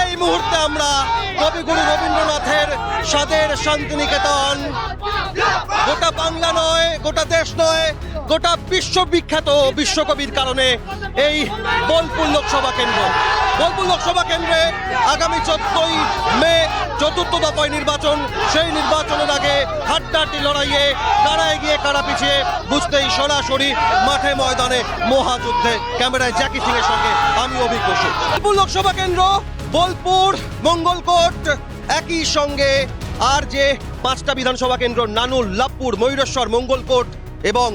এই মুহূর্তে আমরা কবিগুরু রবীন্দ্রনাথের স্বাদের শান্তিনিকেতন। গোটা বাংলা নয়, গোটা দেশ নয়, গোটা বিশ্ববিখ্যাত বিশ্বকবির কারণে এই বোলপুর লোকসভা কেন্দ্র। বোলপুর লোকসভা কেন্দ্রে আগামী চোদ্দই মে চতুর্থ দফায় নির্বাচন। সেই নির্বাচনের আগে হাড্ডাহাড্ডি লড়াইয়ে কারা এগিয়ে কারা পিছিয়ে বুঝতেই সরাসরি মাঠে ময়দানে মহাযুদ্ধে। ক্যামেরায় জ্যাকি এর সঙ্গে আমি অভিজ্ঞ। বোলপুর লোকসভা কেন্দ্র বোলপুর, মঙ্গলকোট, একই সঙ্গে আর যে পাঁচটা বিধানসভা কেন্দ্র নানুল লাভপুর ময়ূরেশ্বর, মঙ্গলকোট এবং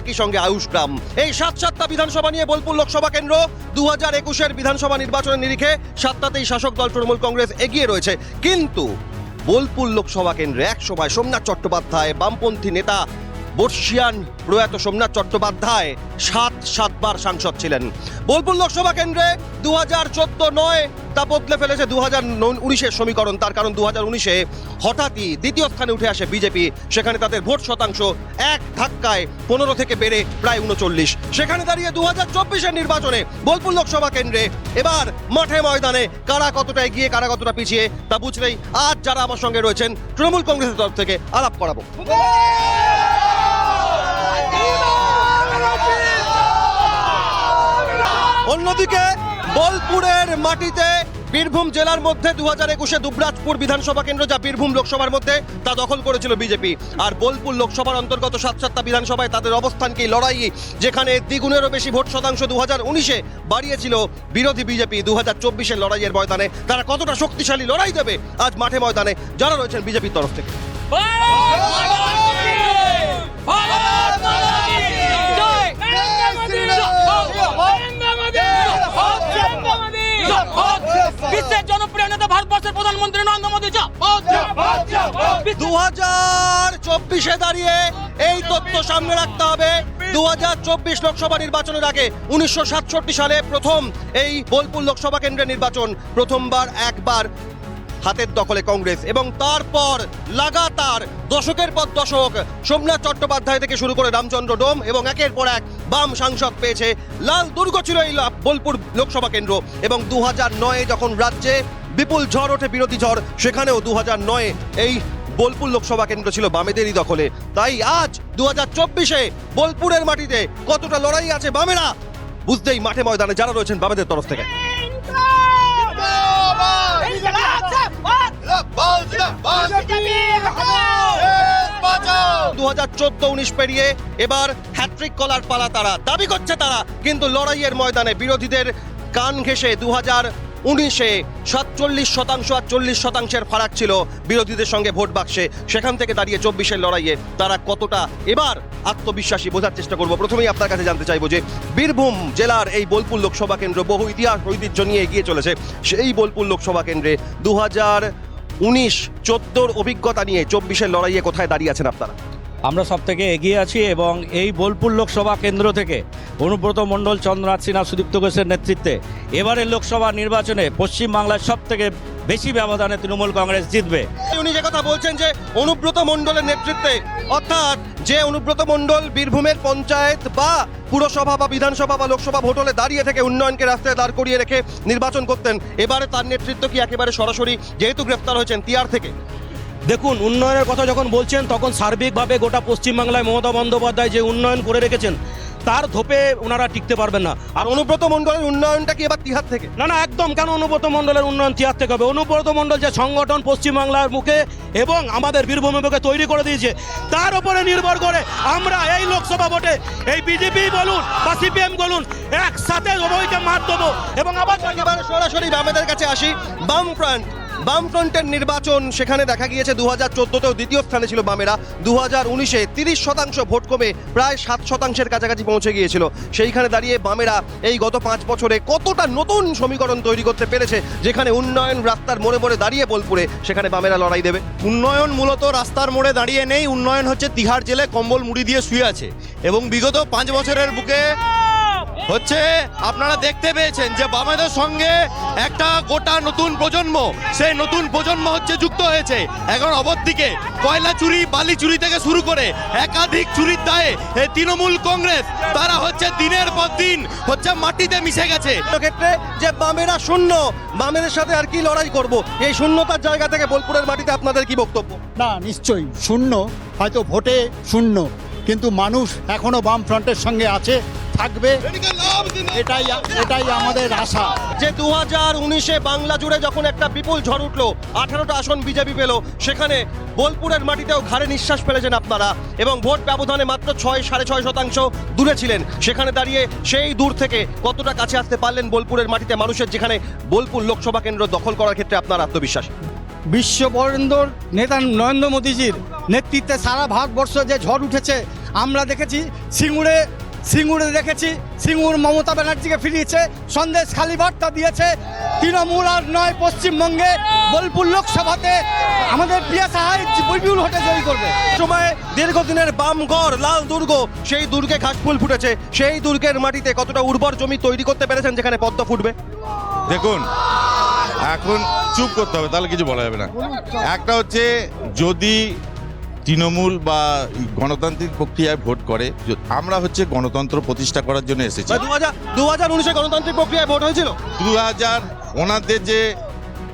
একই সঙ্গে আয়ুষ গ্রাম এই সাত সাতটা বিধানসভা নিয়ে বোলপুর লোকসভা কেন্দ্র দু হাজার একুশের বিধানসভা নির্বাচনের নিরিখে সাতটাতেই শাসক দল, তৃণমূল কংগ্রেস এগিয়ে রয়েছে। কিন্তু বোলপুর লোকসভা কেন্দ্রে এক সময় সোমনাথ চট্টোপাধ্যায় বামপন্থী নেতা বর্ষিয়ান প্রয়াত সোমনাথ চট্টোপাধ্যায় সাত সাতবার সাংসদ ছিলেন। বোলপুর লোকসভা কেন্দ্রে দু হাজার চোদ্দ নয় তা বদলে ফেলেছে দু হাজার উনিশের সমীকরণ। তার কারণ দু হাজার উনিশে হঠাৎই দ্বিতীয় স্থানে উঠে আসে বিজেপি। সেখানে তাদের ভোট শতাংশ এক ধাক্কায় পনেরো থেকে বেড়ে প্রায় উনচল্লিশ। সেখানে দাঁড়িয়ে দু হাজার চব্বিশের নির্বাচনে বোলপুর লোকসভা কেন্দ্রে এবার মাঠে ময়দানে কারা কতটা এগিয়ে, কারা কতটা পিছিয়ে তা বুঝলেই আজ যারা আমার সঙ্গে রয়েছেন, তৃণমূল কংগ্রেসের তরফ থেকে আলাপ করাবো। অন্যদিকে বোলপুরের মাটিতে বীরভূম জেলার মধ্যে দু হাজার একুশে দুবরাজপুর বিধানসভা কেন্দ্র যা বীরভূম লোকসভার মধ্যে তা দখল করেছিল বিজেপি। আর বোলপুর লোকসভার অন্তর্গত সাত সাতটা বিধানসভায় তাদের অবস্থানকেই লড়াই যেখানে দ্বিগুণেরও বেশি ভোট শতাংশ দু হাজার উনিশে বাড়িয়েছিল বিরোধী বিজেপি দু হাজার চব্বিশের লড়াইয়ের ময়দানে। তারা কতটা শক্তিশালী লড়াই দেবে আজ মাঠে ময়দানে? যারা রয়েছেন বিজেপির তরফ থেকে। বিশ্বের জনপ্রিয় নেতা ভারতবর্ষের প্রধানমন্ত্রী নরেন্দ্র মোদী দু হাজার চব্বিশে দাঁড়িয়ে এই তথ্য সামনে রাখতে হবে। দু হাজার চব্বিশ লোকসভা নির্বাচনের আগে উনিশশো সাতষট্টি সালে প্রথম এই বোলপুর লোকসভা কেন্দ্রের নির্বাচন প্রথমবার একবার হাতের দখলে কংগ্রেস এবং তারপর লাগাতার দশকের পর দশক সোমনাথ চট্টোপাধ্যায় থেকে শুরু করে রামচন্দ্র ডোম এবং একের পর এক বাম সাংসদ পেয়েছে লাল দুর্গ ছিল এই বোলপুর লোকসভা কেন্দ্র এবং দু হাজার নয়ে যখন রাজ্যে বিপুল ঝড় ওঠে, বিরোধী ঝড়, সেখানেও দু হাজার নয়ে এই বোলপুর লোকসভা কেন্দ্র ছিল বামেদেরই দখলে। তাই আজ দু হাজার চব্বিশে বোলপুরের মাটিতে কতটা লড়াই আছে বামেরা বুঝতেই মাঠে ময়দানে যারা রয়েছেন বামেদের তরফ থেকে। দু চোদ্দ উনিশ পেরিয়ে এবার হ্যাট্রিক কলার পালা তারা। দাবি করছে তারা, কিন্তু লড়াইয়ের ময়দানে বিরোধীদের কান ঘেঁষে দু হাজার উনিশে সাতচল্লিশ শতাংশ আর চল্লিশ শতাংশের ফারাক ছিল বিরোধীদের সঙ্গে ভোট বাক্সে। সেখান থেকে দাঁড়িয়ে চব্বিশের লড়াইয়ে তারা কতটা এবার আত্মবিশ্বাসী বোঝার চেষ্টা করব। প্রথমেই আপনার কাছে জানতে চাইব যে বীরভূম জেলার এই বোলপুর লোকসভা কেন্দ্র বহু ইতিহাস ঐতিহ্য নিয়ে এগিয়ে চলেছে। সেই বোলপুর লোকসভা কেন্দ্রে দু হাজার উনিশ চোদ্দোর অভিজ্ঞতা নিয়ে চব্বিশের লড়াইয়ে কোথায় দাঁড়িয়ে আছেন আপনারা? আমরা সব থেকে এগিয়ে আছি এবং এই বোলপুর লোকসভা কেন্দ্র থেকে অনুব্রত মণ্ডল, চন্দ্রনাথ সিনহা, সুদীপ্ত ঘোষের নেতৃত্বে এবারের লোকসভা নির্বাচনে পশ্চিমবাংলার সব থেকে বেশি ব্যবধানে তৃণমূল কংগ্রেস জিতবে। উনি যে কথা বলছেন যে অনুব্রত মণ্ডলের নেতৃত্বে, অর্থাৎ যে অনুব্রত মণ্ডল বীরভূমের পঞ্চায়েত বা পুরসভা বা বিধানসভা বা লোকসভা ভোট হলে দাঁড়িয়ে থেকে উন্নয়নকে রাস্তায় দাঁড় করিয়ে রেখে নির্বাচন করতেন, এবারে তার নেতৃত্ব কি একেবারে সরাসরি যেহেতু গ্রেফতার হয়েছেন তিয়ার থেকে? দেখুন উন্নয়নের কথা যখন বলছেন তখন সার্বিকভাবে গোটা পশ্চিমবাংলায় মমতা বন্দ্যোপাধ্যায় যে উন্নয়ন করে রেখেছেন তার ধোপে ওনারা টিকতে পারবেন না। আর অনুব্রত মণ্ডলের উন্নয়নটা কি এবার তিহার থেকে? না না একদম। কেন অনুব্রত মণ্ডলের উন্নয়ন তিয়ার থেকে হবে? অনুব্রত মণ্ডল যে সংগঠন পশ্চিমবাংলার মুখে এবং আমাদের বীরভূমের মুখে তৈরি করে দিয়েছে তার উপরে নির্ভর করে আমরা এই লোকসভা ভোটে এই বিজেপি বলুন বা সিপিএম বলুন একসাথে সবাইকে মার দেবো এবং আবার সরাসরি বামেদের কাছে আসি বাম বামফ্রন্ট। বামফ্রন্টের নির্বাচন, সেখানে দেখা গিয়েছে দু হাজার চোদ্দতেও দ্বিতীয় স্থানে ছিল বামেরা। দু হাজার উনিশে তিরিশ শতাংশ ভোট কমে প্রায় সাত শতাংশের কাছাকাছি পৌঁছে গিয়েছিল। সেইখানে দাঁড়িয়ে বামেরা এই গত পাঁচ বছরে কতটা নতুন সমীকরণ তৈরি করতে পেরেছে, যেখানে উন্নয়ন রাস্তার মোড়ে মোড়ে দাঁড়িয়ে বোলপুরে, সেখানে বামেরা লড়াই দেবে। উন্নয়ন মূলত রাস্তার মোড়ে দাঁড়িয়ে নেই, উন্নয়ন হচ্ছে তিহার জেলে কম্বল মুড়ি দিয়ে শুয়ে আছে। এবং বিগত পাঁচ বছরের বুকে হচ্ছে আপনারা দেখতে পেয়েছেন যে বামেদের সঙ্গে একটা গোটা নতুন প্রজন্ম সেই নতুন প্রজন্ম হচ্ছে যুক্ত হয়েছে। এখন অবদিকে কয়লা চুরি বালি চুরি থেকে শুরু করে একাধিক চুরির দায়ে এই তৃণমূল কংগ্রেস তারা হচ্ছে দিনের পর দিন হচ্ছে মাটিতে মিশে গেছে। ক্ষেত্রে যে বামেরা শূন্য বামেদের সাথে আর কি লড়াই করব? এই শূন্যতার জায়গা থেকে বোলপুরের মাটিতে আপনাদের কি বক্তব্য? না নিশ্চয়ই শূন্য হয়তো ভোটে শূন্য কিন্তু মানুষ এখনও বাম ফ্রন্টের সঙ্গে আছে। থাকবে। এটাই এটাই আমাদের আশা। যে দু হাজার উনিশে বাংলা জুড়ে যখন একটা বিপুল ঝড় উঠল আঠারোটা আসন বিজেপি পেল সেখানে বোলপুরের মাটিতেও ঘাড়ে নিঃশ্বাস ফেলেছেন আপনারা এবং ভোট ব্যবধানে মাত্র ছয় সাড়ে ছয় শতাংশ দূরে ছিলেন। সেখানে দাঁড়িয়ে সেই দূর থেকে কতটা কাছে আসতে পারলেন বোলপুরের মাটিতে মানুষের যেখানে বোলপুর লোকসভা কেন্দ্র দখল করার ক্ষেত্রে আপনার আত্মবিশ্বাস? বিশ্ব বরেন্দ্র নেতা নরেন্দ্র মোদীজির নেতৃত্বে সারা ভারতবর্ষ যে ঝড় উঠেছে আমরা দেখেছি সিঙ্গুরে সিঙ্গুরে দেখেছি সিঙ্গুর মমতা ব্যানার্জিকে ফিরিয়েছে সন্দেশ খালি বার্তা দিয়েছে তৃণমূল আর নয় পশ্চিমবঙ্গে বোলপুর লোকসভাতে আমাদের প্রিয়া সাহাই বিপুল ভোটে জয়ী করবে। সময়ে দীর্ঘদিনের বামগড় লাল দুর্গ সেই দুর্গে ঘাসফুল ফুটেছে। সেই দুর্গের মাটিতে কতটা উর্বর জমি তৈরি করতে পেরেছেন যেখানে পদ্ম ফুটবে? দেখুন এখন চুপ করতে হবে তাহলে কিছু বলা যাবে না। একটা হচ্ছে যদি তৃণমূল বা গণতান্ত্রিক প্রক্রিয়ায় ভোট করে। আমরা হচ্ছে গণতন্ত্র প্রতিষ্ঠা করার জন্য এসেছি। দু হাজার দু হাজার উনিশে গণতান্ত্রিক প্রক্রিয়ায় ভোট হয়েছিল? দু হাজার ওনাদের যে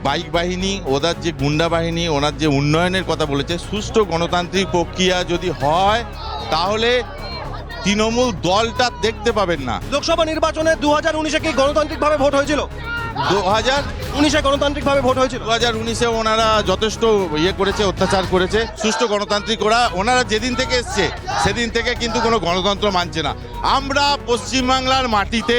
বাইক বাহিনী ওনার যে গুন্ডা বাহিনী ওনার যে উন্নয়নের কথা বলেছে সুষ্ঠু গণতান্ত্রিক প্রক্রিয়া যদি হয় তাহলে তৃণমূল দলটা দেখতে পাবেন না। লোকসভা নির্বাচনে দু হাজার উনিশে কি গণতান্ত্রিকভাবে ভোট হয়েছিল? দু হাজার উনিশে গণতান্ত্রিকভাবে ভোট হয়েছিল। দু হাজার উনিশে ওনারা যথেষ্ট ইয়ে করেছে অত্যাচার করেছে সুষ্ঠু গণতান্ত্রিক ওরা ওনারা যেদিন থেকে এসছে সেদিন থেকে কিন্তু কোনো গণতন্ত্র মানছে না। আমরা পশ্চিমবাংলার মাটিতে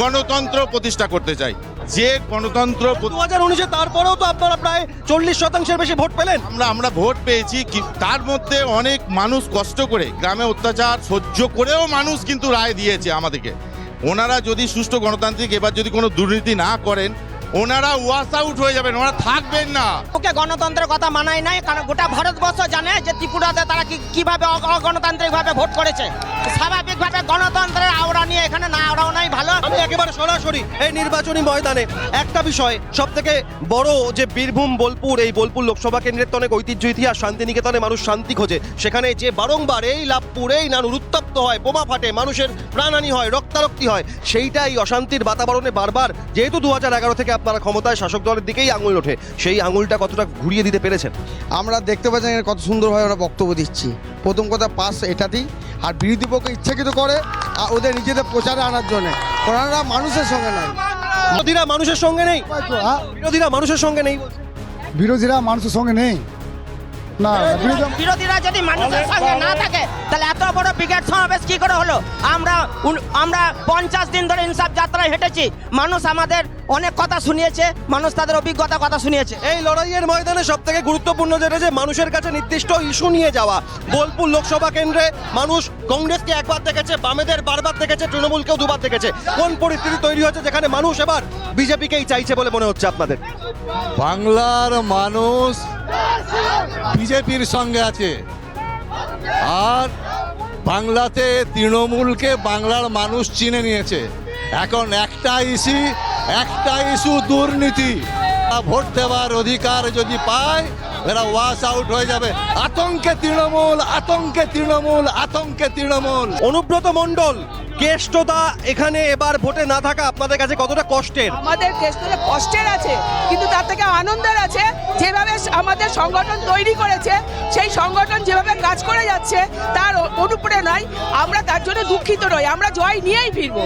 গণতন্ত্র প্রতিষ্ঠা করতে চাই। যে গণতন্ত্র দু হাজার উনিশে তারপরেও তো আপনারা প্রায় চল্লিশ শতাংশের বেশি ভোট পেলেন। আমরা আমরা ভোট পেয়েছি তার মধ্যে অনেক মানুষ কষ্ট করে গ্রামে অত্যাচার সহ্য করেও মানুষ কিন্তু রায় দিয়েছে আমাদেরকে। ওনারা যদি সুষ্ঠু গণতান্ত্রিক, এবার যদি কোনো দুর্নীতি না করেন, ওনারা ওয়াশ আউট হয়ে যাবেন, ওনারা থাকবেন না। ওকে, গণতন্ত্রের কথা মানায় নাই, কারণ গোটা ভারতবর্ষ জানে যে ত্রিপুরাতে তারা কীভাবে অগণতান্ত্রিকভাবে ভোট করেছে। স্বাভাবিকভাবে গণতন্ত্রের আওড়া নিয়ে এখানে না আওড়াও নাই ভালো আমি একেবারে সরাসরি এই নির্বাচনী ময়দানে একটা বিষয় সব থেকে বড় যে বীরভূম বোলপুর এই বোলপুর লোকসভা কেন্দ্রের তো অনেক ঐতিহ্য ইতিহাস শান্তিনিকেতনে মানুষ শান্তি খোঁজে। সেখানে যে বারংবার এই লাভপুর এই নানুর উত্তপ্ত হয় বোমা ফাটে মানুষের প্রাণহানি হয় রক্তারক্তি হয় সেইটাই অশান্তির বাতাবরণে বারবার যেহেতু দু হাজার এগারো থেকে আপনারা ক্ষমতায় শাসক দলের দিকেই আঙুল ওঠে সেই আঙুলটা কতটা ঘুরিয়ে দিতে পেরেছেন? আমরা দেখতে পাচ্ছি কত সুন্দরভাবে আমরা বক্তব্য দিচ্ছি। প্রথম কথা পাস এটাতেই। আর বিরোধী পক্ষ ইচ্ছাকৃত করে আর ওদের নিজেদের প্রচারে আনার জন্য। ওনারা মানুষের সঙ্গে নাই বিরোধীরা মানুষের সঙ্গে নেই। বিরোধীরা মানুষের সঙ্গে নেই বিরোধীরা মানুষের সঙ্গে নেই। না বিরোধীরা যদি মানুষের সঙ্গে না থাকে তাহলে এত ব্রিগেড সমাবেশ কি করে হলো? আমরা আমরা পঞ্চাশ দিন ধরে ইনসাফ যাত্রায় হেঁটেছি। মানুষ আমাদের অনেক কথা শুনিয়েছে মানুষ তাদের অভিজ্ঞতা কথা শুনিয়েছে। এই লড়াইয়ের ময়দানে সব থেকে গুরুত্বপূর্ণ যেটা যে মানুষের কাছে নির্দিষ্ট ইস্যু নিয়ে যাওয়া। বোলপুর লোকসভা কেন্দ্রে মানুষ কংগ্রেসকে একবার দেখেছে বামেদের বারবার দেখেছে তৃণমূলকেও দুবার দেখেছে। কোন পরিস্থিতি তৈরি হচ্ছে যেখানে মানুষ এবার বিজেপিকেই চাইছে বলে মনে হচ্ছে আপনাদের? বাংলার মানুষ বিজেপির সঙ্গে আছে। আর বাংলাতে তৃণমূলকে বাংলার মানুষ চিনে নিয়েছে। এখন একটা ইস্যু একটা ইস্যু দুর্নীতি। ভোট দেওয়ার অধিকার যদি পায় এরা ওয়াশ আউট হয়ে যাবে। আতঙ্কে তৃণমূল আতঙ্কে তৃণমূল আতঙ্কে তৃণমূল। অনুব্রত মণ্ডল কেষ্টদা এখানে এবার ভোটে না থাকা আপনাদের কাছে কতটা কষ্টের? আমাদের কেষ্টলে কষ্টের আছে কিন্তু তার থেকে আনন্দের আছে যেভাবে আমাদের সংগঠন তৈরি করেছে সেই সংগঠন যেভাবে কাজ করে যাচ্ছে তার অনুপ্রেরণায় আমরা তার জন্য দুঃখিত নই আমরা জয় নিয়েই ফিরবো।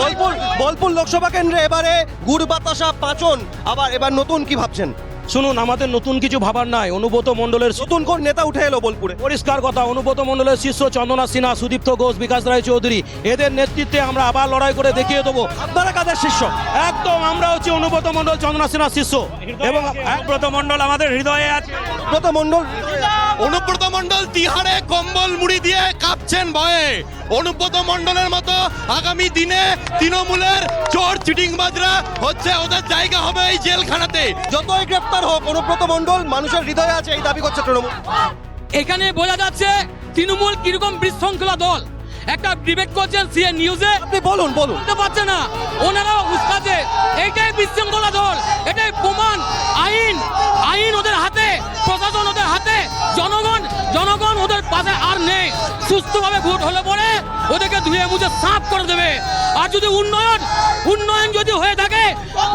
বোলপুর বোলপুর লোকসভা কেন্দ্রে এবারে গুড় বাতাসা পাচন আবার এবার নতুন কি ভাবছেন? শুনুন আমাদের নতুন কিছু ভাবার নাই। অনুব্রত মণ্ডলের নতুন কোন নেতা উঠে এলো বোলপুরে। পরিষ্কার কথা অনুব্রত মন্ডলের শিষ্য চন্দনা সিনহা সুদীপ্ত ঘোষ বিকাশ রায় চৌধুরী এদের নেতৃত্বে আমরা আবার লড়াই করে দেখিয়ে দেবো। আপনারা কাদের শিষ্য? একদম আমরা হচ্ছে অনুব্রত মন্ডল চন্দনা সিনহা শিষ্য। এবং অনুব্রত মণ্ডল আমাদের হৃদয়ে আছে। অনুব্রত মণ্ডল। অনুব্রত মণ্ডল তিহারে কম্বল মুড়ি দিয়ে কাঁপছেন ভয়ে। অনুব্রত মণ্ডলের মতো আগামী দিনে তৃণমূলের চোর চিটিংবাজরা হচ্ছে ওদের জায়গা হবে এই জেলখানাতে। যতই গ্রেপ্তার হোক অনুব্রত মণ্ডল মানুষের হৃদয়ে আছে এই দাবি করছে তৃণমূল। এখানে বোঝা যাচ্ছে তৃণমূল কীরকম বিশৃঙ্খলা দল। একটা ডিবেট করছেন সিএ নিউজে আপনি বলুন বলুন। বলতে পারছে না। ওনারাও উস্কাছে এইটাই বিশৃঙ্খলা দল। এটাই প্রমাণ। আইন। আইন ওদের হাতে প্রশাসন ওদের হাতে জনগণ জনগণ ওদের পাশে আর নেই। সুস্থভাবে ভোট হলে পরে ওদেরকে ধুয়ে মুছে সাফ করে দেবে। আর যদি উন্নয়ন উন্নয়ন যদি হয়ে থাকে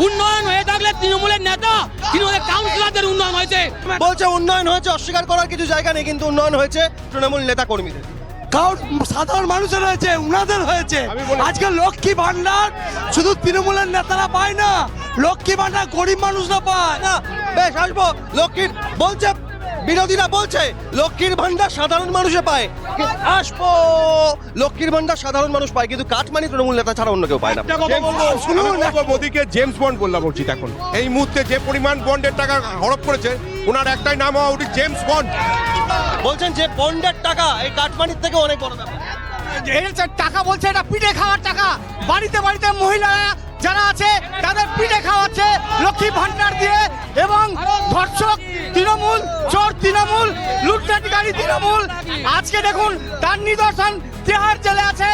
উন্নয়ন হয়ে থাকলে তৃণমূলের নেতা তৃণমূলের কাউন্সিলরদের উন্নয়ন হয়েছে। বলছে উন্নয়ন হয়েছে অস্বীকার করার কিছু জায়গা নেই কিন্তু উন্নয়ন হয়েছে তৃণমূল নেতা কর্মীদের। কারণ সাধারণ মানুষের হয়েছে উনাদের হয়েছে। আজকে লক্ষ্মী ভান্ডার শুধু তৃণমূলের নেতারা পায় না লক্ষ্মী ভান্ডার গরিব মানুষরা পায়। না বেশ আসব। লক্ষ্মীর বলছে বিরোধীরা বলছে লক্ষ্মীর ভান্ডার সাধারণ মানুষে পায়। আসব। লক্ষ্মীর ভান্ডার সাধারণ মানুষ পায় কিন্তু কাটমানি তৃণমূল নেতা ছাড়া অন্য কেউ পায় না। শুনুন মোদীকে জেমস বন্ড বললাম উচিত এখন। এই মুহূর্তে যে পরিমাণ বন্ডের টাকা হড়প করেছে ওনার একটাই নাম হওয়া উচিত জেমস বন্ড বলছেন যে বন্ডের টাকা এই কাটমানির থেকে অনেক বড় ব্যাপার। টাকা বলছে এটা পিঠে খাওয়ার টাকা। বাড়িতে বাড়িতে মহিলারা যারা আছে তাদের পিঠে খাওয়াচ্ছে লক্ষ্মী ভান্ডার দিয়ে এবং ধর্ষক তৃণমূল চোর তৃণমূল লুটনাটকারী তৃণমূল। আজকে দেখুন তার নিদর্শন তেহার জেলে আছে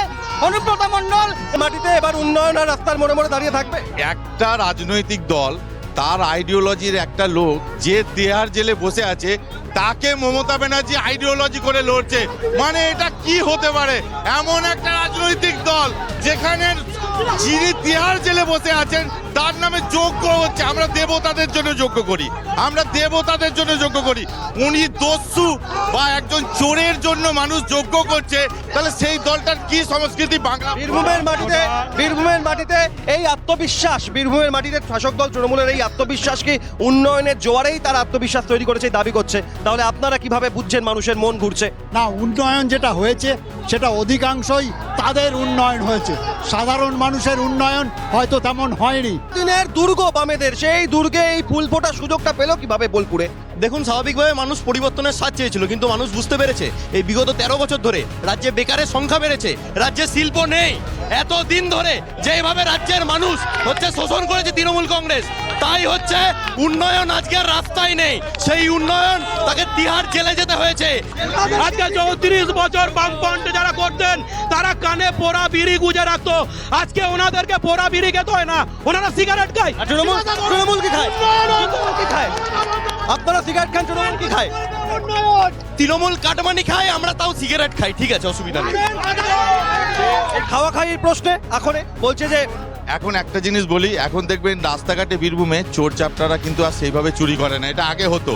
অনুব্রত মণ্ডল। মাটিতে এবার উন্নয়ন আর রাস্তার মোড়ে মোড়ে দাঁড়িয়ে থাকবে। একটা রাজনৈতিক দল তার আইডিওলজির একটা লোক যে দেহার জেলে বসে আছে তাকে মমতা ব্যানার্জি আইডিওলজি করে লড়ছে। মানে এটা কি হতে পারে? এমন একটা রাজনৈতিক দল যেখানে যিনি তিহার জেলে বসে আছেন তার নামে যোগ্য হচ্ছে। আমরা দেবতাদের জন্য যোগ্য করি। আমরা দেবতাদের জন্য যোগ্য করি। উনি দস্যু বা একজন চোরের জন্য মানুষ যোগ্য করছে। তাহলে সেই দলটার কি সংস্কৃতি বাংলা? বীরভূমের মাটিতে বীরভূমের মাটিতে এই আত্মবিশ্বাস বীরভূমের মাটিতে শাসক দল তৃণমূলের এই আত্মবিশ্বাস কি উন্নয়নের জোয়ারেই তার আত্মবিশ্বাস তৈরি করেছে দাবি করছে? তাহলে আপনারা কীভাবে বুঝছেন মানুষের মন ঘুরছে? না উন্নয়ন যেটা হয়েছে সেটা অধিকাংশই তাদের উন্নয়ন হয়েছে। সাধারণ মানুষের উন্নয়ন হয়তো তেমন হয়নি। দিনের দুর্গ বামেদের, সেই দুর্গে এই ফুল ফোটার সুযোগটা পেল কীভাবে বোলপুরে? দেখুন, স্বাভাবিকভাবে মানুষ পরিবর্তনের স্বাদ চেয়েছিল, কিন্তু মানুষ বুঝতে পেরেছে, এই বিগত তেরো বছর ধরে রাজ্যে বেকারের সংখ্যা বেড়েছে, রাজ্যে শিল্প নেই। এত দিন ধরে যেভাবে রাজ্যের মানুষ হচ্ছে শোষণ করেছে তৃণমূল কংগ্রেস তাই হচ্ছে উন্নয়ন আজকে রাস্তায় নেই। সেই উন্নয়ন তাকে তিহার জেলে যেতে হয়েছে। আজকে চৌত্রিশ বছর বামফ্রন্ট যারা করতেন তারা কানে পোড়া বিড়ি গুজে রাখতো। আজকে ওনাদেরকে পোড়া বিড়ি খেতে হয় না। ওনারা সিগারেট খায়। তৃণমূল তৃণমূল কি খায়? তৃণমূল কি খায়? আপনারা সিগারেট খান তৃণমূল কি খায়? তৃণমূল কাটমানি খায় আমরা তাও সিগারেট খাই। ঠিক আছে অসুবিধা নেই। এই খাওয়া খাইয়ের প্রশ্নে এখনে বলছে যে এখন একটা জিনিস বলি, এখন দেখবেন রাস্তাঘাটে বীরভূমে চোর চাপটারা কিন্তু আর সেইভাবে চুরি করে না, এটা আগে হতো।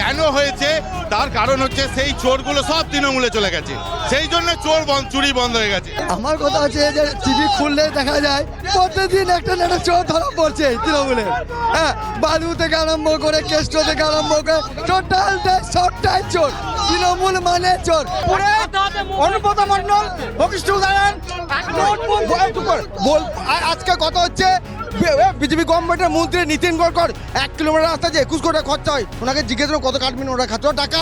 কেন হয়েছে? তার কারণ হচ্ছে সেই চোরগুলো সব তৃণমূলে চলে গেছে। সেই জন্য চোর চুরি বন্ধ হয়ে গেছে। আমার কথা হচ্ছে যে টিভি খুললে দেখা যায়, প্রতিদিন একটা না একটা চোর ধরা পড়ছে তৃণমূলে। হ্যাঁ বালু থেকে আরম্ভ করে কেষ্ট থেকে আরম্ভ করে টোটালটাই সবটাই চোর। তৃণমূল মানে চোর। অনুব্রত বকিষ্ঠ উদাহরণ আজকে কত হচ্ছে বিজেপি গভর্নমেন্টের মন্ত্রী নীতিন গড়কর। এক কিলোমিটার রাস্তা যে একুশ কোটি টাকা খরচা হয়। ওনাকে জিজ্ঞেস করো কত কাটবেন ওরা খাচ্ছ। টাকা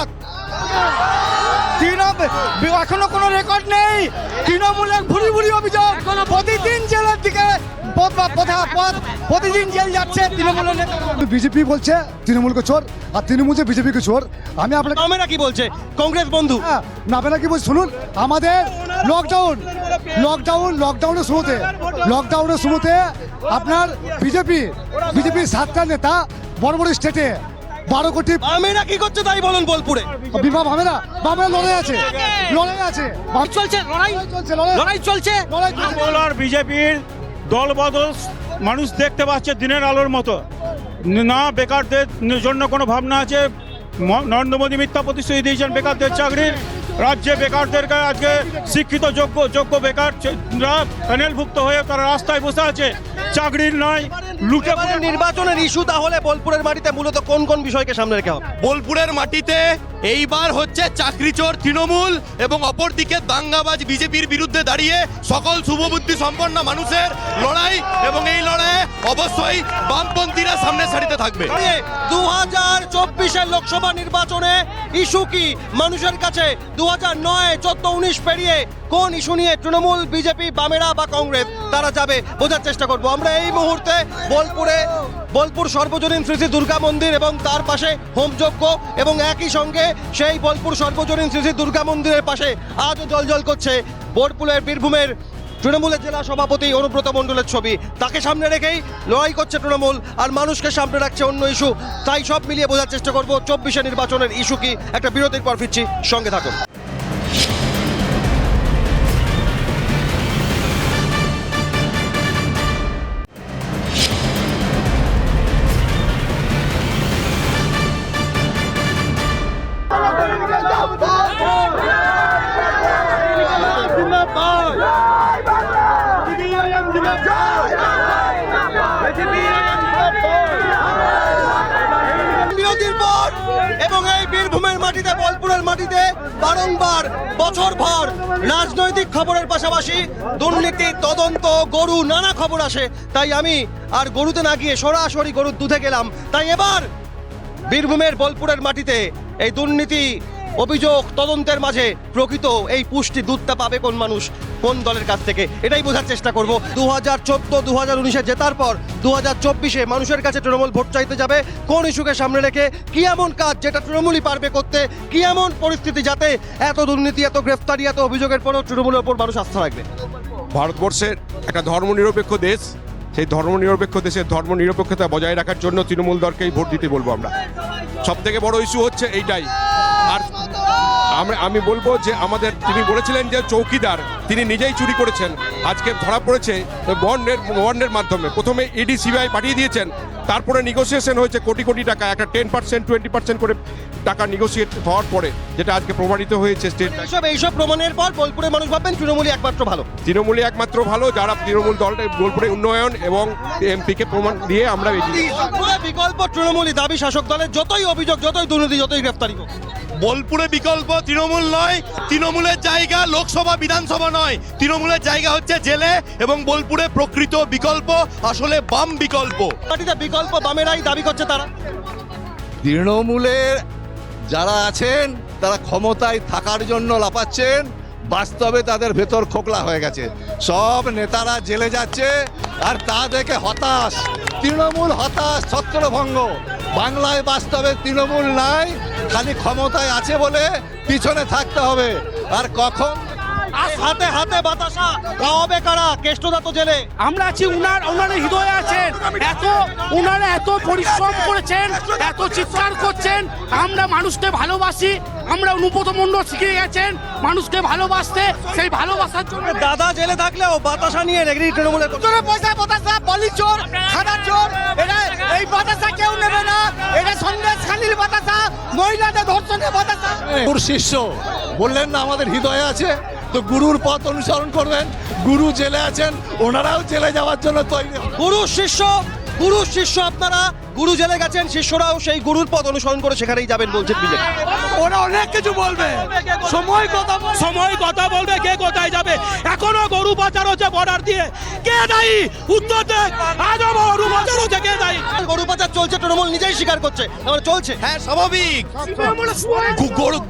তৃণমূল এখনও কোনো রেকর্ড নেই। তৃণমূলের ভুরি ভুরি অভিযোগ। প্রতিদিন জেলের দিকে পথ বা পথা- পথ প্রতিদিন জেল যাচ্ছে তৃণমূলের নেতা বিজেপি বলছে তৃণমূলকে চোর আর তৃণমূল যে বিজেপিকে চোর আমি আপনাকে কি বলছে? কংগ্রেস বন্ধু। হ্যাঁ, আপনারা কি বলছি শুনুন আমাদের লকডাউন লকডাউন লকডাউনের শুরুতে লকডাউনের শুরুতে আপনার বিজেপি বিজেপির সাতটা নেতা বড় বড় স্টেটে বারো কোটি বামেরা কি করছে তাই বলুন বোলপুরে? বিভা ভাবেরা বামেরা লড়াই আছে লড়াই আছে। চলছে লড়াই। চলছে লড়াই। লড়াই চলছে। লড়াই চলছে। বিজেপির দলবদল মানুষ দেখতে পাচ্ছে দিনের আলোর মতো। না, বেকারদের জন্য কোনো ভাবনা আছে? নরেন্দ্র মোদী মিথ্যা প্রতিশ্রুতি দিয়েছেন বেকারদের চাকরির। রাজ্যে বেকারদেরকে আজকে শিক্ষিত, যোগ্য যোগ্য বেকাররা প্যানেলভুক্ত হয়ে তারা রাস্তায় বসে আছে। চাকরির নয় লুটে নির্বাচনের ইস্যু তাহলে বোলপুরের মাটিতে মূলত কোন কোন বিষয়কে সামনে রেখে হবে? বোলপুরের মাটিতে এইবার হচ্ছে চাকরি চোর তৃণমূল এবং অপরদিকে দাঙ্গাবাজ বিজেপির বিরুদ্ধে দাঁড়িয়ে সকল শুভবুদ্ধি সম্পন্ন মানুষের লড়াই এবং এই লড়াইয়ে অবশ্যই বামপন্থীরা সামনে সারিতে থাকবে। দু হাজার চব্বিশের লোকসভা নির্বাচনে ইস্যু কি মানুষের কাছে? দু হাজার নয় চোদ্দ উনিশ পেরিয়ে কোন ইস্যু নিয়ে তৃণমূল বিজেপি বামেরা বা কংগ্রেস? তারা যাবে বোঝার চেষ্টা করব। আমরা এই মুহূর্তে বোলপুরে, বোলপুর সর্বজনীন শ্রী শ্রী দুর্গা মন্দির এবং তার পাশে হোমযজ্ঞ এবং একই সঙ্গে সেই বোলপুর সর্বজনীন শ্রী শ্রী দুর্গা মন্দিরের পাশে আজও জলজল করছে বোলপুরের বীরভূমের তৃণমূলের জেলা সভাপতি অনুব্রত মণ্ডলের ছবি। তাকে সামনে রেখেই লড়াই করছে তৃণমূল আর মানুষকে সামনে রাখছে অন্য ইস্যু। তাই সব মিলিয়ে বোঝার চেষ্টা করব, চব্বিশে নির্বাচনের ইস্যু কি? একটা বিরতির পর ফিরছি, সঙ্গে থাকুন। বারংবার বছর ভর রাজনৈতিক খবরের পাশাপাশি দুর্নীতি, তদন্ত, গরু, নানা খবর আসে। তাই আমি আর গরুতে না গিয়ে সরাসরি গরুর দুধে গেলাম। তাই এবার বীরভূমের, বোলপুরের মাটিতে এই দুর্নীতি অভিযোগ তদন্তের মাঝে প্রকৃত এই পুষ্টি দুধটা পাবে কোন মানুষ? কোন দলের কাছ থেকে? এটাই বোঝার চেষ্টা করব। দু হাজার চোদ্দ দু হাজার উনিশে জেতার পর দু হাজার চব্বিশে মানুষের কাছে তৃণমূল ভোট চাইতে যাবে। কোন ইস্যুকে সামনে রেখে কি এমন কাজ যেটা তৃণমূলই পারবে করতে? কি এমন পরিস্থিতি যাতে এত দুর্নীতি, এত গ্রেফতারি, এত অভিযোগের পরও তৃণমূলের ওপর মানুষ আস্থা রাখবে? ভারতবর্ষের একটা ধর্মনিরপেক্ষ দেশ, সেই ধর্মনিরপেক্ষ দেশের ধর্মনিরপেক্ষতা বজায় রাখার জন্য তৃণমূল দলকেই ভোট দিতে বলব আমরা। সব থেকে বড় ইস্যু হচ্ছে এইটাই। আর আমি আমি বলব যে আমাদের তিনি বলেছিলেন যে চৌকিদার তিনি নিজেই চুরি করেছেন। আজকে ধরা পড়েছে বন্ডের বন্ডের মাধ্যমে। প্রথমে ইডি সিবিআই পাঠিয়ে দিয়েছেন তারপরে নেগোসিয়েশন হয়েছে কোটি কোটি টাকা একটা টেন পার্সেন্ট টোয়েন্টি পার্সেন্ট করে টাকা নেগোসিয়েট হওয়ার পরে যেটা আজকে প্রমাণিত হয়েছে স্টেট এইসব এইসব প্রমাণের পর বোলপুরের মানুষ ভাববেন তৃণমূলই একমাত্র ভালো। তৃণমূলে একমাত্র ভালো যারা তৃণমূল দলটা বোলপুরে উন্নয়ন এবং এমপিকে প্রমাণ দিয়ে আমরা বিকল্প তৃণমূলই দাবি শাসক দলের যতই অভিযোগ যতই দুর্নীতি যতই গ্রেফতারি হোক। বোলপুরে বিকল্প তৃণমূল নয় তৃণমূলের জায়গা লোকসভা বিধানসভা নয়। তৃণমূলের জায়গা হচ্ছে জেলে এবং বোলপুরে প্রকৃত বিকল্প আসলে বাম বিকল্প। পার্টিতে বিকল্প বামেরাই দাবি করছে তারা। তৃণমূলের যারা আছেন তারা ক্ষমতায় থাকার জন্য লাপাচ্ছেন বাস্তবে তাদের ভেতর খোকলা হয়ে গেছে। সব নেতারা জেলে যাচ্ছে আর তা দেখে হতাশ। তৃণমূল হতাশ, ছত্রভঙ্গ। বাংলায় বাস্তবে তৃণমূল নাই, খালি ক্ষমতায় আছে বলে পিছনে থাকতে হবে। আর কখন হাতে হাতে বাতাসা। খাওয়াবে কারা কেষ্টদা তো জেলে। আমরা আছি উনার ওনার হৃদয়ে আছেন। এত ওনারা এত পরিশ্রম করেছেন এত চিৎকার করছেন। আমরা মানুষকে ভালোবাসি আমরা অনুপত মণ্ডল শিখে গেছেন মানুষকে ভালোবাসতে সেই ভালোবাসার জন্য। দাদা জেলে থাকলেও বাতাসা নিয়ে রেগড়ি তৃণমূলের পয়সা বাতাসা পলি চোর খাদার চোর এটা এই বাতাসা কেউ নেবে না। এটা সন্দেশ খালির বাতাসা মহিলাদের ধর্ষণের বাতাসা। শিষ্য বললেন না আমাদের হৃদয়ে আছে? তো গুরুর পথ অনুসরণ করবেন গুরু জেলে আছেন, ওনারাও জেলে যাওয়ার জন্য তৈরি। গুরু শিষ্য গুরু শিষ্য আপনারা গুরু জেলে গেছেন শিষ্যরাও সেই গুরুর পথ অনুসরণ করে সেখানেই যাবেন বলছেন বিজেপি ওরা অনেক কিছু বলবে। সময় কথা সময় কথা বলবে কে কোথায় যাবে? এখনও গরু পাচার হচ্ছে বর্ডার দিয়ে। কে দায়ী? উত্তর দেখ আজও গরু পাচার হচ্ছে কে দায়ী? গরু পাচার চলছে তৃণমূল নিজেই স্বীকার করছে। আমার চলছে। হ্যাঁ স্বাভাবিক।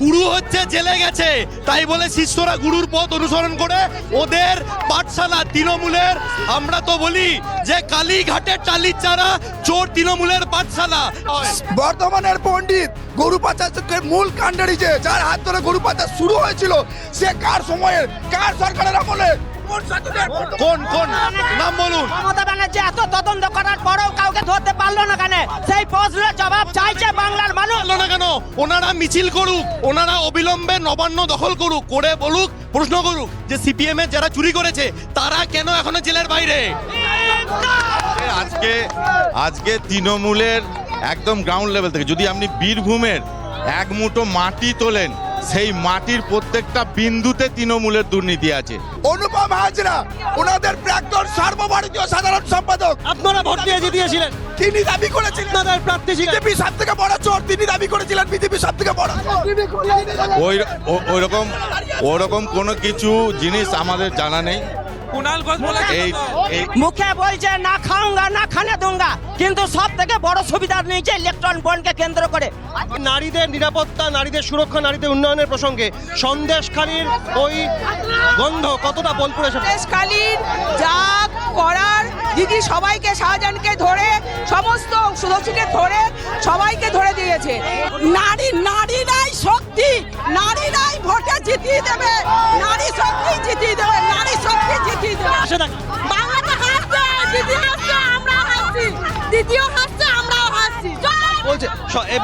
গুরু হচ্ছে জেলে গেছে। তাই বলে শিষ্যরা গুরুর পথ অনুসরণ করে ওদের পাঠশালা তৃণমূলের। আমরা তো বলি যে কালীঘাটের টালির চারা চোর তৃণমূলের পাঠশালা। বর্তমানের পণ্ডিত গরু পাচারের মূল কাণ্ডারি যে যার হাত ধরে গরু পাচার শুরু হয়েছিল সে কার সময়ের কার সরকারের আমলে? কোন কোন নাম বলুন। মমতা ব্যানার্জি এত তদন্ত করার পরেও কাউকে ধরতে পারল না কেন? সেই প্রশ্নের জবাব চাইছে বাংলার মানুষ। পারল না কেন? ওনারা মিছিল করুক ওনারা অবিলম্বে নবান্ন দখল করুক করে বলুক প্রশ্ন করুক যে সিপিএম এর যারা চুরি করেছে তারা কেন এখনও জেলের বাইরে? আজকে আজকে তৃণমূলের একদম গ্রাউন্ড লেভেল থেকে যদি আপনি বীরভূমের এক মুঠো মাটি তোলেন সেই মাটির প্রত্যেকটা বিন্দুতে তৃণমূলের দুর্নীতি আছে। অনুপম হাজরা ওনাদের প্রাক্তন সর্বভারতীয় সাধারণ সম্পাদক। আপনারা ভোট দিয়ে জিতিয়েছিলেন। তিনি দাবি করেছিলেন। প্রার্থী ছিলেন। বিজেপি সব থেকে বড় চোর তিনি দাবি করেছিলেন বিজেপি সব থেকে বড়। ওই ওইরকম ওরকম কোনো কিছু জিনিস আমাদের জানা নেই। এই বলে মুখে বলছে না খাওঙ্গা না খানে দুঙ্গা। কিন্তু সব থেকে বড় সুবিধা নিয়েছে ইলেকট্রন বন্ডকে কেন্দ্র করে। নারীদের নিরাপত্তা নারীদের সুরক্ষা নারীদের উন্নয়নের প্রসঙ্গে সন্দেশখালীর ওই গন্ধ কতটা বোলপুরে এসে যা করার দিদি সবাইকে শাহজাহানকে ধরে সমস্ত সুদর্শীকে ধরে সবাইকে ধরে দিয়েছে। নারী নারী নাই শক্তি নারী নাই ভোটে জিতিয়ে দেবে নারী শক্তি জিতিয়ে দেবে নারী শক্তি জিতিয়ে দেবে। বাংলাটা হাসছে আমরা হাসছি দ্বিতীয় হাসছি বলছে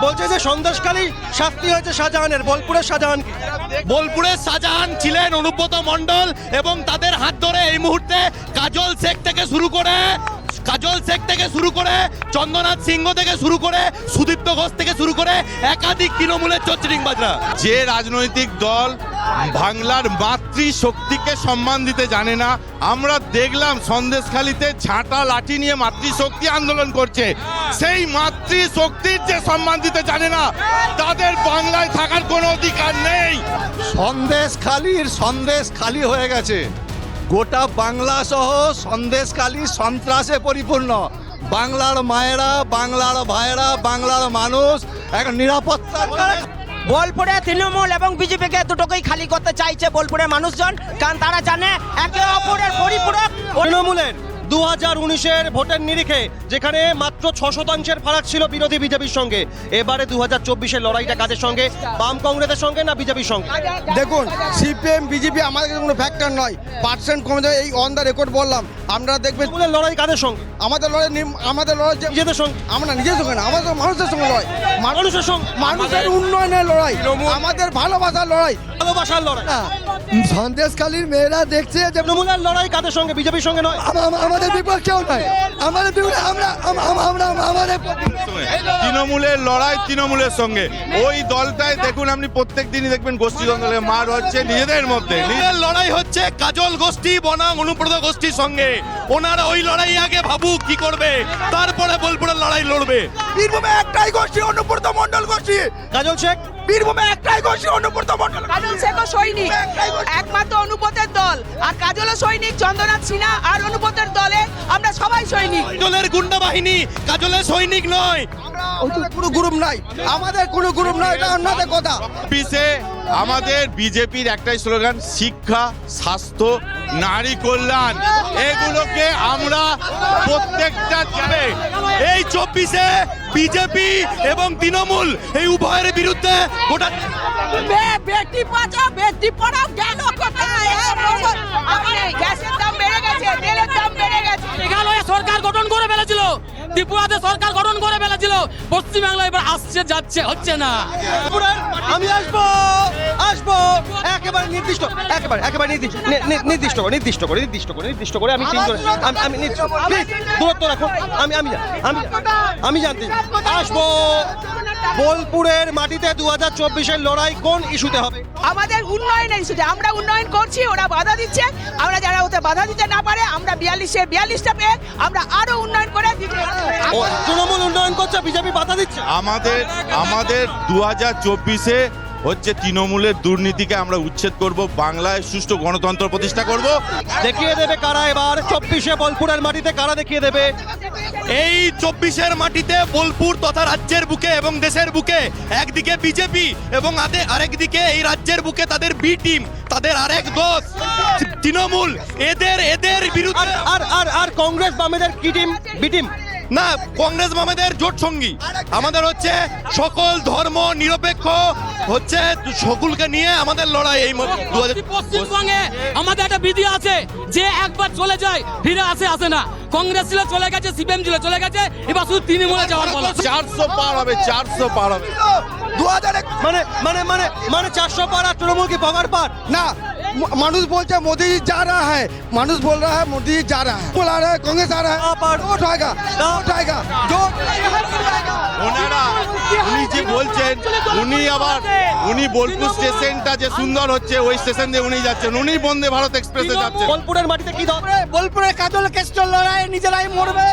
বলছে যে সন্দেশকালী শাস্তি হয়েছে শাহজাহানের বোলপুরের শাহজাহান। বোলপুরের শাহজাহান ছিলেন অনুব্রত মণ্ডল এবং তাদের হাত ধরে এই মুহূর্তে কাজল শেখ থেকে শুরু করে কাজল শেখ থেকে শুরু করে চন্দ্রনাথ সিংহ থেকে শুরু করে সুদীপ্ত ঘোষ থেকে শুরু করে একাধিক তৃণমূলের চচ্চরিংবাজরা যে রাজনৈতিক দল বাংলার মাতৃ শক্তিকে সম্মান দিতে জানে না। আমরা দেখলাম সন্দেশখালিতে ঝাঁটা লাঠি নিয়ে মাতৃশক্তি আন্দোলন করছে। সেই মাতৃ শক্তির যে সম্মান দিতে জানে না, তাদের বাংলায় থাকার কোনো অধিকার নেই। সন্দেশ খালির সন্দেশ খালি হয়ে গেছে। গোটা বাংলা সহ সন্দেশ খালি সন্ত্রাসে পরিপূর্ণ। বাংলার মায়েরা, বাংলার ভাইয়েরা, বাংলার মানুষ এক নিরাপত্তা বোলপুরে তৃণমূল এবং বিজেপিকে দুটোকেই খালি করতে চাইছে বোলপুরের মানুষজন। কারণ তারা জানে একে অপরের পরিপূরক। তৃণমূলের। দু হাজার উনিশের ভোটের নিরিখে যেখানে মাত্র ছ শতাংশের ফারাক ছিল বিরোধী বিজেপির সঙ্গে। এবারে দু হাজার চব্বিশের লড়াইটা কাদের সঙ্গে? বাম কংগ্রেসের সঙ্গে না বিজেপির সঙ্গে? দেখুন সিপিএম বিজেপি আমাদের কোনো ফ্যাক্টর নয়। পার্সেন্ট কমে যাবে এই অন দ্য রেকর্ড বললাম। আমরা দেখবেন লড়াই কাদের সঙ্গে? আমাদের লড়াই আমাদের লড়াই নিজেদের সঙ্গে? আমরা নিজের সঙ্গে না আমাদের মানুষের সঙ্গে লড়াই। মানুষের সঙ্গে? মানুষের উন্নয়নের লড়াই। আমাদের ভালোবাসার লড়াই। ভালোবাসার লড়াই। সন্দেশখালীর মেয়েরা দেখছে যে তৃণমূলের লড়াই কাদের সঙ্গে? বিজেপির সঙ্গে নয়। আম- আম- আমাদের বিপক্ষেও নয়। আমাদের বিপক্ষে আমরা আম- আম- আমরা আমাদের তৃণমূলের লড়াই তৃণমূলের সঙ্গে। ওই দলটায় দেখুন আপনি প্রত্যেক দিনই দেখবেন গোষ্ঠীদ্বন্দ্বে মার হচ্ছে নিজেদের মধ্যে। নিজের লড়াই হচ্ছে কাজল গোষ্ঠী বনাম অনুব্রত গোষ্ঠীর সঙ্গে। ওনারা ওই লড়াই আগে ভাবুক কি করবে। তারপরে বোলপুরের লড়াই লড়বে। বীরভূমে একটাই গোষ্ঠী অনুব্রত মন্ডল গোষ্ঠী। কাজল শেখ? বীরভূমে একটাই গোষ্ঠী অনুব্রত মন্ডল কাজল শেখ সৈনিক একমাত্র অনুব্রতের দল। আর কাজল সৈনিক চন্দ্রনাথ সিনহা আর অনুব্রতের দলে আমরা সবাই সৈনিক। কাজলের গুন্ডা বাহিনী কাজলের সৈনিক নয়। আমাদের কোনো গ্রুপ নাই। আমাদের কোনো গ্রুপ নাই এটা অন্যদের কথা। অফিসে আমাদের বিজেপির একটাই স্লোগান শিক্ষা স্বাস্থ্য নারী কল্যাণ। এগুলোকে আমরা প্রত্যেকটা যাবে এই চব্বিশে বিজেপি এবং তৃণমূল এই উভয়ের বিরুদ্ধে গোটা বেটি বাঁচাও বেটি পড়াও গেল কোথায়? গ্যাসের দাম বেড়ে গেছে তেলের দাম বেড়ে গেছে। মেঘালয়ে সরকার গঠন করে ফেলেছিল। ত্রিপুরাতে সরকার গঠন করে ফেলেছিল। পশ্চিমবাংলা এবার আসছে যাচ্ছে হচ্ছে না। আমি আসব আসব। একেবারে নির্দিষ্ট একেবারে একেবারে নির্দিষ্ট নির্দিষ্ট করে নির্দিষ্ট করে নির্দিষ্ট করে নির্দিষ্ট করে আমি তিনজন আমি আমি নির্দিষ্ট প্লিজ দূরত্ব রাখুন। আমি আমি আমি আমি জানতে আসব। বোলপুরের মাটিতে দু হাজার চব্বিশের লড়াই কোন ইস্যুতে হবে? আমাদের উন্নয়নের ইস্যুতে আমরা উন্নয়ন করছি ওরা বাধা দিচ্ছে। আমরা যারা ওতে বাধা দিতে না পারে আমরা বিয়াল্লিশে বিয়াল্লিশটা পেয়ে আমরা আরও উন্নয়ন করে তৃণমূল উন্নয়ন করছে বিজেপি বাধা দিচ্ছে। আমাদের আমাদের দু হাজার চব্বিশে হচ্ছে তৃণমূলের দুর্নীতিকে আমরা উচ্ছেদ করব বাংলায় সুষ্ঠু গণতন্ত্র প্রতিষ্ঠা করব। দেখিয়ে দেবে কারা এবার? চব্বিশে বোলপুরের মাটিতে কারা দেখিয়ে দেবে? এই চব্বিশের মাটিতে বোলপুর তথা রাজ্যের বুকে এবং দেশের বুকে একদিকে বিজেপি এবং আদে- আরেকদিকে এই রাজ্যের বুকে তাদের বি টিম তাদের আরেক দোষ তৃণমূল এদের এদের বিরুদ্ধে আর আর আর কংগ্রেস বামেদের কি টিম? B team. না কংগ্রেস মামাদের জোট সঙ্গী। আমাদের হচ্ছে সকল ধর্ম নিরপেক্ষ হচ্ছে সকলকে নিয়ে আমাদের লড়াই এই পশ্চিমবঙ্গে আমাদের একটা বিধি আছে যে একবার চলে যায় ফিরে আসে আসে না। কংগ্রেস ছিল চলে গেছে সিপিএম ছিল চলে গেছে এবার শুধু তৃণমূলে যাওয়ার বলা। চারশো পার হবে চারশো পার হবে। দু হাজার এক মানে মানে মানে মানে চারশো পার আর তৃণমূল কি পগার পার? ना म- मानुष बोलते हैं मोदी जी जा रहा है मानुष बोल रहा है मोदी जी जा रहा है बोल आ रहा है कांग्रेस आ रहा है पर- जो उठाएगा जो उठाएगा जो ওনারা উনি যে বলছেন উনি আবার উনি বোলপুর স্টেশনটা যে সুন্দর হচ্ছে ওই স্টেশন দিয়ে উনি যাচ্ছেন উনি বন্দে ভারত এক্সপ্রেসে যাচ্ছেন বোলপুরের মাটিতে কি দল বোলপুরে কাজল কেস্টল লড়াই নিজেরাই মরবে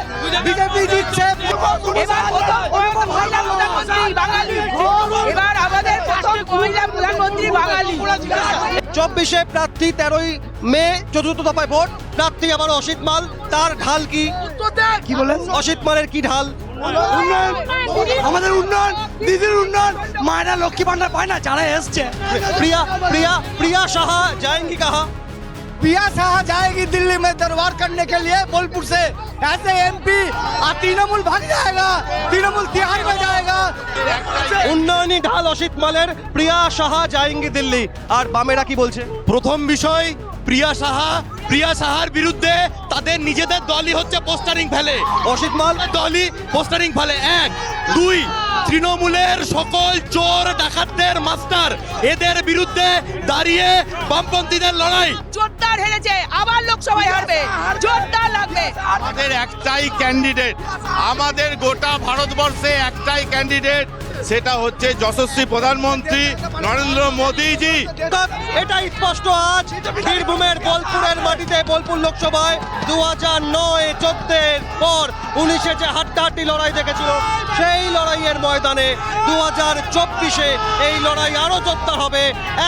বিজেপি জিতছে এবার প্রথম প্রথম মহিলা প্রধানমন্ত্রী বাঙালি এবার আমাদের প্রথম মহিলা প্রধানমন্ত্রী বাঙালি চব্বিশে প্রার্থী তেরোই মে চতুর্থ দফায় ভোট। প্রার্থী আমার অসিত মাল। তার ঢাল কি? কি বলেন? অসিত মালের কি ঢাল? উন্নয়ন। আমাদের উন্নয়ন দিদির উন্নয়ন। মায়েরা লক্ষ্মী ভান্ডার পায় না যারা এসছে। প্রিয়া প্রিয়া প্রিয়া সাহা যায়ঙ্গি কাহা? प्रिया शाह जाएगी दिल्ली में दरबार करने के लिए बोलपुर से ऐसे एमपी और तृणमूल भाग जाएगा तृणमूल तिहाड़ में जाएगा উন্নয়নী ঢাল অসিত মালের প্রিয়া সাহা যায়ঙ্গি দিল্লি আর বামেরা কি বলছে প্রথম বিষয় প্রিয়া সাহা প্রিয়া সাহার বিরুদ্ধে তাদের নিজেদের দলই হচ্ছে পোস্টারিং ফেলে। অসিত মাল। দলই পোস্টারিং ফেলে। এক দুই তৃণমূলের সকল চোর ডাকাতদের মাস্টার। এদের বিরুদ্ধে দাঁড়িয়ে বামপন্থীদের লড়াই। জোরদার হেরেছে আবার লোকসভায় হারবে। জোরদার লাগবে। আমাদের একটাই ক্যান্ডিডেট আমাদের গোটা ভারতবর্ষে একটাই ক্যান্ডিডেট সেটা হচ্ছে যশস্বী প্রধানমন্ত্রী নরেন্দ্র মোদীজি। এটাই স্পষ্ট আজ বীরভূমের বোলপুরের মাটিতে বোলপুর লোকসভায় দু হাজার নয় চোদ্দের পর উনিশে যে হাড্ডাহাড্ডি লড়াই দেখেছিল সেই লড়াইয়ের ময়দানে দু হাজার চব্বিশে এই লড়াই আরও জোরদার হবে।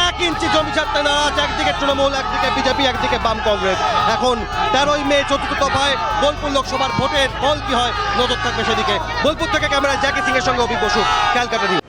এক ইঞ্চি জমি ছাড়তে নারাজ একদিকে তৃণমূল একদিকে বিজেপি একদিকে বাম কংগ্রেস। এখন তেরোই মে চতুর্থ দফায় বোলপুর লোকসভার ভোটের ফল কি হয়? নজর থাকবে সেদিকে। বোলপুর থেকে ক্যামেরা জ্যাকি সিং এর সঙ্গে অভি বসু। ক্যালকাটা